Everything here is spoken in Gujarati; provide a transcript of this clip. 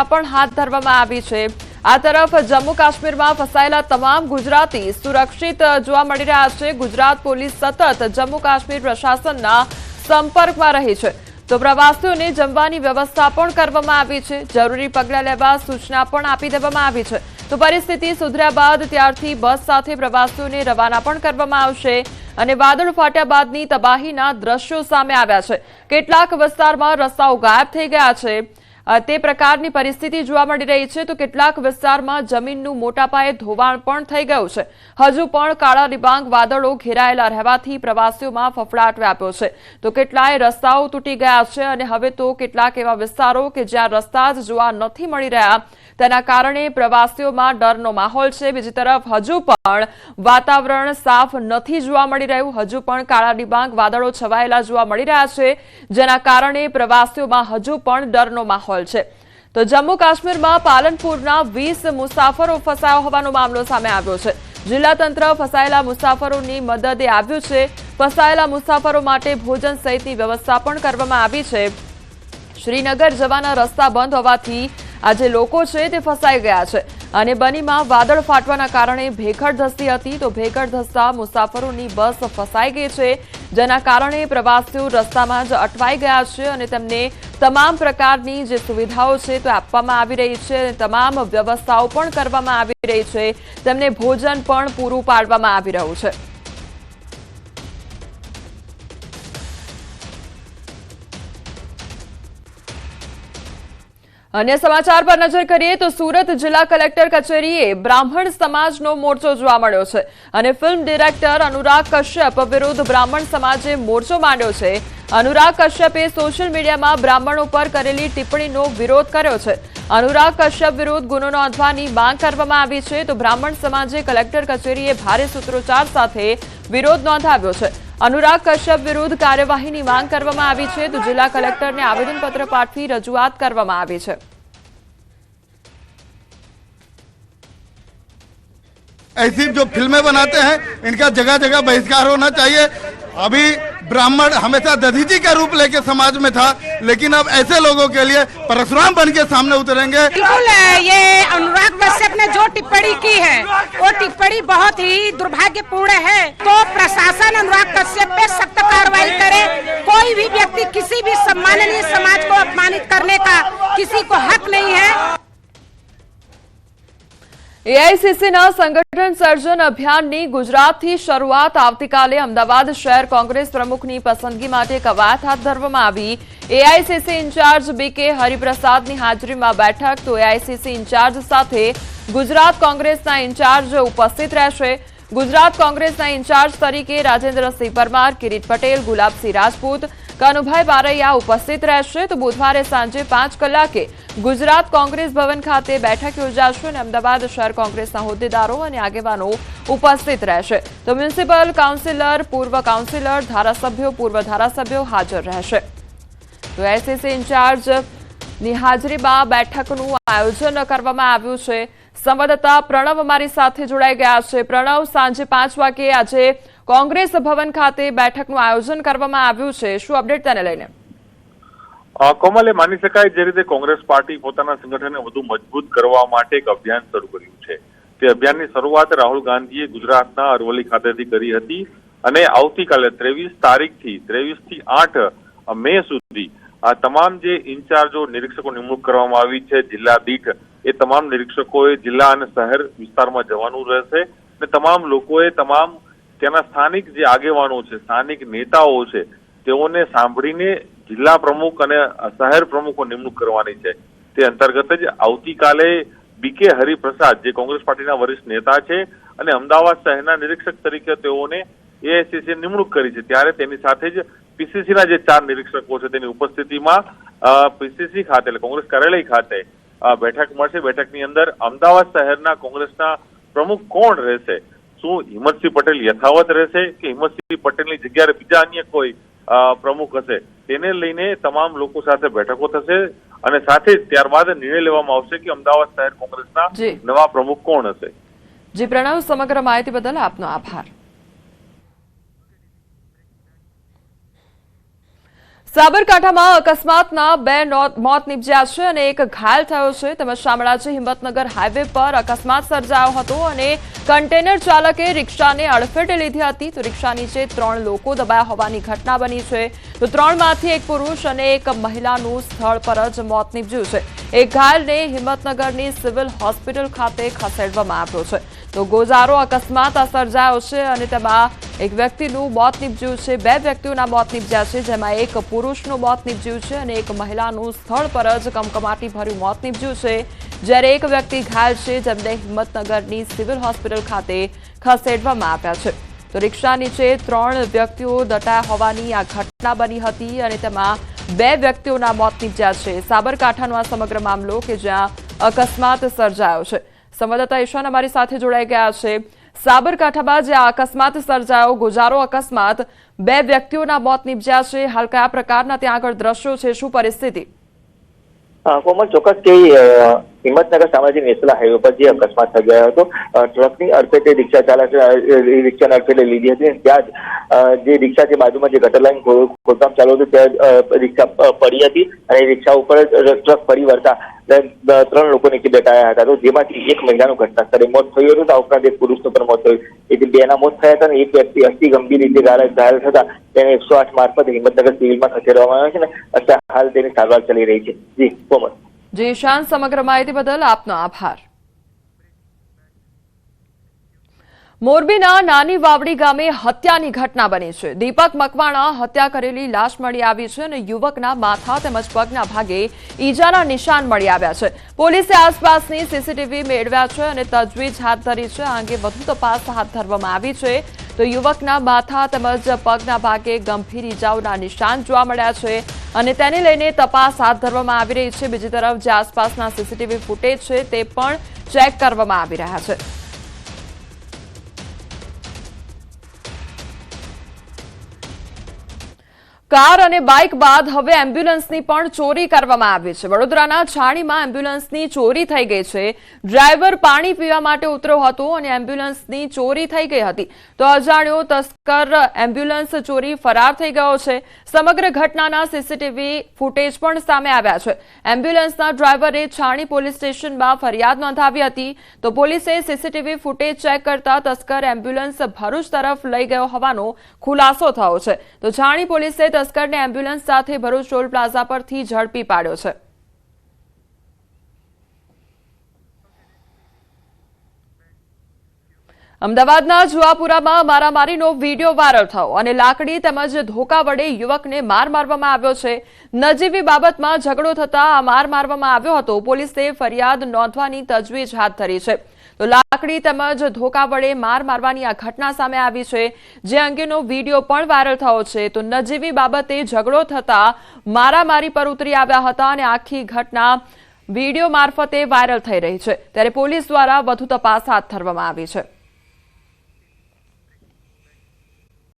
પણ હાથ ધરવામાં આવી છે. આ તરફ જમ્મુ કાશ્મીરમાં ફસાયેલા તમામ ગુજરાતી સુરક્ષિત જોવા મળી રહ્યા છે. ગુજરાત પોલીસ સતત જમ્મુ કાશ્મીર પ્રશાસનના સંપર્કમાં રહી છે. તો પ્રવાસીઓને જમવાની વ્યવસ્થા પણ કરવામાં આવી છે. જરૂરી પગલાં લેવા સૂચના પણ આપી દેવામાં આવી છે. તો પરિસ્થિતિ સુધર્યા બાદ ત્યારથી બસ સાથે પ્રવાસીઓને રવાના પણ કરવામાં આવશે અને વાદળ ફાટ્યા બાદની તબાહીના દ્રશ્યો સામે આવ્યા છે. કેટલાક વિસ્તારમાં રસ્તાઓ ગાયબ થઈ ગયા છે. તે પ્રકારની પરિસ્થિતિ જોવા મળી રહી છે. તો કેટલાક વિસ્તારમાં જમીનનું મોટા પાયે ધોવાણ પણ થઈ ગયું છે. હજુ પણ કાળા ડિબાંગ વાદળો ઘેરાયેલા રહેવાથી પ્રવાસીઓમાં ફફડાટ વ્યાપ્યો છે. તો કેટલાય રસ્તાઓ તૂટી ગયા છે અને હવે તો કેટલાક એવા વિસ્તારો કે જ્યાં રસ્તા જ જોવા નથી મળી રહ્યા, તેના કારણે પ્રવાસીઓમાં ડરનો માહોલ છે. બીજી તરફ, હજુ પણ વાતાવરણ સાફ નથી જોવા મળી રહ્યું. હજુ પણ કાળા ડિબાંગ વાદળો છવાયેલા જોવા મળી રહ્યા છે, જેના કારણે પ્રવાસીઓમાં હજુ પણ ડરનો માહોલ છે. તો જમ્મુ કાશ્મીરમાં પાલનપુરના વીસ મુસાફરો ફસાયા હોવાનો મામલો સામે આવ્યો છે. જિલ્લા તંત્ર ફસાયેલા મુસાફરોની મદદે આવ્યું છે. ફસાયેલા મુસાફરો માટે ભોજન સહિતની વ્યવસ્થા પણ કરવામાં આવી છે. શ્રીનગર જવાના રસ્તા બંધ હોવાથી આ જે લોકો છે તે ફસાઈ ગયા છે. અને બનીમાં વાદળ ફાટવાના કારણે ભેખડ ધસતી હતી તો ભેખડ ધસતા મુસાફરોની બસ ફસાઈ ગઈ છે. જેના કારણે પ્રવાસીઓ રસ્તામાં જ અટવાઈ ગયા છે અને તેમને તમામ પ્રકારની જે સુવિધાઓ છે તે આપવામાં આવી રહી છે અને તમામ વ્યવસ્થાઓ પણ કરવામાં આવી રહી છે. તેમને ભોજન પણ પૂરું પાડવામાં આવી રહ્યું છે. અન્ય સમાચાર પર નજર કરીએ તો સુરત જિલ્લા કલેક્ટર કચેરીએ બ્રાહ્મણ સમાજનો મોરચો જોવા મળ્યો છે અને ફિલ્મ ડિરેક્ટર અનુરાગ કશ્યપ વિરુદ્ધ બ્રાહ્મણ સમાજે મોરચો માંડ્યો છે. અનુરાગ કશ્યપે સોશિયલ મીડિયામાં બ્રાહ્મણો પર કરેલી ટિપ્પણીનો વિરોધ કર્યો છે. અનુરાગ કશ્યપ વિરુદ્ધ ગુનો નોંધવાની માંગ કરવામાં આવી છે તો બ્રાહ્મણ સમાજે કલેક્ટર કચેરીએ ભારે સૂત્રોચ્ચાર સાથે વિરોધ નોંધાવ્યો છે. અનુરાગ કશ્યપ વિરુદ્ધ કાર્યવાહીની માંગ કરવામાં આવી છે તો જિલ્લા કલેક્ટરને આવેદનપત્ર પાઠવી રજૂઆત કરવામાં આવી છે ऐसी जो फिल्में बनाते हैं इनका जगह जगह बहिष्कार होना चाहिए अभी ब्राह्मण हमेशा दधीची का रूप लेके समाज में था लेकिन अब ऐसे लोगों के लिए परशुराम बन के सामने उतरेंगे बिल्कुल ये अनुराग कश्यप ने जो टिप्पणी की है वो टिप्पणी बहुत ही दुर्भाग्यपूर्ण है तो प्रशासन એઆઈસીસીના સંગઠન સર્જન અભિયાનની ગુજરાતથી શરૂઆત આવતીકાલે અમદાવાદ શહેર કોંગ્રેસ પ્રમુખની પસંદગી માટે કવાયત હાથ ધરવામાં આવી. એઆઈસીસી ઇન્ચાર્જ બી કે હરિપ્રસાદની હાજરીમાં બેઠક, તો એઆઈસીસી ઇન્ચાર્જ સાથે ગુજરાત કોંગ્રેસના ઇન્ચાર્જ ઉપસ્થિત રહેશે. ગુજરાત કોંગ્રેસના ઇન્ચાર્જ તરીકે રાજેન્દ્રસિંહ પરમાર, કિરીટ પટેલ, ગુલાબસિંહ રાજપૂત કનુભાઈ બારૈયા ઉપસ્થિત રહેશે તો બુધવારે સાંજે પાંચ કલાકે ગુજરાત કોંગ્રેસ ભવન ખાતે બેઠક યોજાશે અને અમદાવાદ શહેર કોંગ્રેસના હોદ્દેદારો અને આગેવાનો ઉપસ્થિત રહેશે. તો મ્યુનિસિપલ કાઉન્સિલર, પૂર્વ કાઉન્સિલર, ધારાસભ્યો, પૂર્વ ધારાસભ્યો હાજર રહેશે. તો એસએસસી ઇન્ચાર્જની હાજરીમાં બેઠકનું આયોજન કરવામાં આવ્યું છે. સંવાદદાતા પ્રણવ અમારી સાથે જોડાઈ ગયા છે. પ્રણવ, સાંજે પાંચ વાગે આજે કોંગ્રેસ ભવન ખાતે બેઠકનું આયોજન કરવામાં આવ્યું છે. શું અપડેટ તેને લઈને? કોમલે માની શકાય જે રીતે કોંગ્રેસ પાર્ટી પોતાના સંગઠનને વધુ મજબૂત કરવા માટે એક અભિયાન શરૂ કર્યું છે. તે અભિયાનની શરૂઆત રાહુલ ગાંધીએ ગુજરાતના અરવલ્લી ખાતેથી કરી હતી અને આવતીકાલે ત્રેવીસ તારીખથી ત્રેવીસથી આઠ મે સુધી આ તમામ જે ઇન્ચાર્જો નિરીક્ષકો નિમણૂક કરવામાં આવી છે જિલ્લા દીઠ એ તમામ નિરીક્ષકોએ જિલ્લા અને શહેર વિસ્તારમાં જવાનું રહેશે અને તમામ લોકોએ તમામ ત્યાંના સ્થાનિક જે આગેવાનો છે, સ્થાનિક નેતાઓ છે, તેઓને સાંભળીને જિલ્લા પ્રમુખ અને શહેર પ્રમુખો નિમણૂક કરવાની છે. તે અંતર્ગત જ આવતીકાલે બીકે હરિપ્રસાદ, જે કોંગ્રેસ પાર્ટીના વરિષ્ઠ નેતા છે અને અમદાવાદ શહેરના નિરીક્ષક તરીકે તેઓને એઆઈસીસી નિમણૂક કરી છે. ત્યારે તેની સાથે જ પીસીસીના જે ચાર નિરીક્ષકો છે, તેની ઉપસ્થિતિમાં પીસીસી ખાતે એટલે કોંગ્રેસ કાર્યાલય ખાતે બેઠક મળશે. બેઠકની અંદર અમદાવાદ શહેરના કોંગ્રેસના પ્રમુખ કોણ રહેશે? શું હિંમતસિંહ પટેલ યથાવત રહેશે કે હિંમતસિંહ પટેલની જગ્યાએ બીજા અન્ય કોઈ પ્રમુખ હશે? તેને લઈને તમામ લોકો સાથે બેઠકો થશે અને સાથે જ ત્યારબાદ નિર્ણય લેવામાં આવશે કે અમદાવાદ શહેર કોંગ્રેસના નવા પ્રમુખ કોણ હશે. જી પ્રણવ સમગ્ર માહિતી બદલ આપનો આભાર. સાબરકાંઠામાં અકસ્માતના બે મોત નિપજ્યા છે અને એક ઘાયલ થયો છે. તેમજ શામળાજી હિંમતનગર હાઈવે પર અકસ્માત સર્જાયો હતો અને કન્ટેનર ચાલકે રિક્ષાને અડફેટે લીધી હતી. તો રિક્ષા નીચે ત્રણ લોકો દબાયા હોવાની ઘટના બની છે. તો ત્રણમાંથી એક પુરુષ અને એક મહિલાનું સ્થળ પર જ મોત નીપજ્યું છે. એક ઘાયલને હિંમતનગરની સિવિલ હોસ્પિટલ ખાતે ખસેડવામાં આવ્યો છે. તો ગોઝારો અકસ્માત સર્જાયો છે અને તેમાં એક વ્યક્તિનું મોત નીપજ્યું છે. બે વ્યક્તિઓના મોત નીપજ્યા છે, જેમાં એક પુરુષનું મોત નીપજ્યું છે અને એક મહિલાનું સ્થળ પર જ કમકમાટી ભર્યું મોત નીપજ્યું છે. જ્યારે એક વ્યક્તિ ઘાયલ છે, જેમને હિંમતનગરની સિવિલ હોસ્પિટલ ખાતે ખસેડવામાં આવ્યા છે. તો રિક્ષા નીચે ત્રણ વ્યક્તિઓ દટાયા હોવાની આ ઘટના બની હતી અને તેમાં બે વ્યક્તિઓના મોત નીપજ્યા છે. સાબરકાંઠાનો આ સમગ્ર મામલો કે જ્યાં અકસ્માત સર્જાયો છે. સંવાદદાતા ઈશાન અમારી સાથે જોડાઈ ગયા છે. સાબરકાંઠામાં જે અકસ્માત સર્જાયો, ગુજારો, અકસ્માત, બે વ્યક્તિઓના મોત નીપજ્યા છે. હાલ કયા પ્રકારના ત્યાં આગળ દ્રશ્યો છે? શું પરિસ્થિતિ? કોમલ, ચોક્કસ હિંમતનગર સામાજિક નેશનલ હાઈવે પર જે અકસ્માત થઈ ગયો હતો ટ્રકની અડફેટે રિક્ષા ચાલક રિક્ષાને અડફેટે લીધી હતી ત્યાં જ જે રિક્ષા છે બાજુમાં જે ગટર લાઈન ખોદકામ ચાલુ હતું, ત્યાં રિક્ષા પડી હતી અને રિક્ષા ઉપર ટ્રક ફરી વળતા ત્રણ લોકો નીચે દટાયા હતા. તો જેમાંથી એક મહિલાનું ઘટના સ્થળે મોત થયું હતું. આ ઉપરાંત એક પુરુષનું પણ મોત થયું. એથી બેના મોત થયા હતા અને એક વ્યક્તિ અતિ ગંભીર રીતે ઘાયલ ઘાયલ થતા તેને એકસો આઠ મારફત હિંમતનગર સિવિલમાં ખસેડવામાં આવ્યા છે ને અત્યારે હાલ તેની સારવાર ચાલી રહી છે. જી, કોમલ. જી ઈશાન સમગ્ર માહિતી બદલ આપનો આભાર. મોરબીના નાની વાવડી ગામે હત્યાની ઘટના બની છે. દીપક મકવાણા હત્યા કરેલી લાશ મળી આવી છે અને યુવકના માથા તેમજ પગના ભાગે ઈજાના નિશાન મળી આવ્યા છે. પોલીસે આસપાસની સીસીટીવી મેળવ્યા છે અને તજવીજ હાથ ધરી છે. આ અંગે વધુ તપાસ હાથ ધરવામાં આવી છે. તો યુવકના માથા તેમજ પગના ભાગે ગંભીર ઈજાઓના નિશાન જોવા મળ્યા છે. અને તેને લઈને તપાસ હાથ ધરવામાં આવી રહી છે. બીજી તરફ જે આસપાસના સીસીટીવી ફૂટેજ છે તે પણ ચેક કરવામાં આવી રહ્યા છે. કાર અને બાઇક બાદ હવે એમ્બ્યુલન્સની પણ ચોરી કરવામાં આવી છે. વડોદરાના છાણીમાં એમ્બ્યુલન્સની ચોરી થઈ ગઈ છે. ડ્રાઈવર પાણી પીવા માટે ઉતર્યો હતો અને એમ્બ્યુલન્સની ચોરી થઈ ગઈ હતી. તો અજાણ્યો તસ્કર એમ્બ્યુલન્સ ચોરી ફરાર થઈ ગયો છે. સમગ્ર ઘટનાના સીસીટીવી ફૂટેજ પણ સામે આવ્યા છે. એમ્બ્યુલન્સના ડ્રાઈવરે છાણી પોલીસ સ્ટેશનમાં ફરિયાદ નોંધાવી હતી. તો પોલીસે સીસીટીવી ફૂટેજ ચેક કરતા તસ્કર એમ્બ્યુલન્સ ભરૂચ તરફ લઈ ગયો હોવાનો ખુલાસો થયો છે. તો છાણી પોલીસે તસ્કરને એમ્બ્યુલન્સ સાથે ભરૂચ ટોલ પ્લાઝા પરથી ઝડપી પાડ્યો છે. અમદાવાદના જુવાપુરામાં મારામારીનો વીડિયો વાયરલ થયો અને લાકડી તેમજ ધોકા વડે યુવકને માર મારવામાં આવ્યો છે. નજીવી બાબતમાં ઝઘડો થતા આ માર મારવામાં આવ્યો હતો. પોલીસે ફરિયાદ નોંધવાની તજવીજ હાથ ધરી છે. તો લાકડી તેમજ ધોકા વડે માર મારવાની આ ઘટના સામે આવી છે. જે અંગેનો વીડિયો પણ વાયરલ થયો છે. તો નજીવી બાબતે ઝઘડો થતા મારામારી પર ઉતરી આવ્યા હતા અને આખી ઘટના વીડિયો મારફતે વાયરલ થઈ રહી છે. ત્યારે પોલીસ દ્વારા વધુ તપાસ હાથ ધરવામાં આવી છે.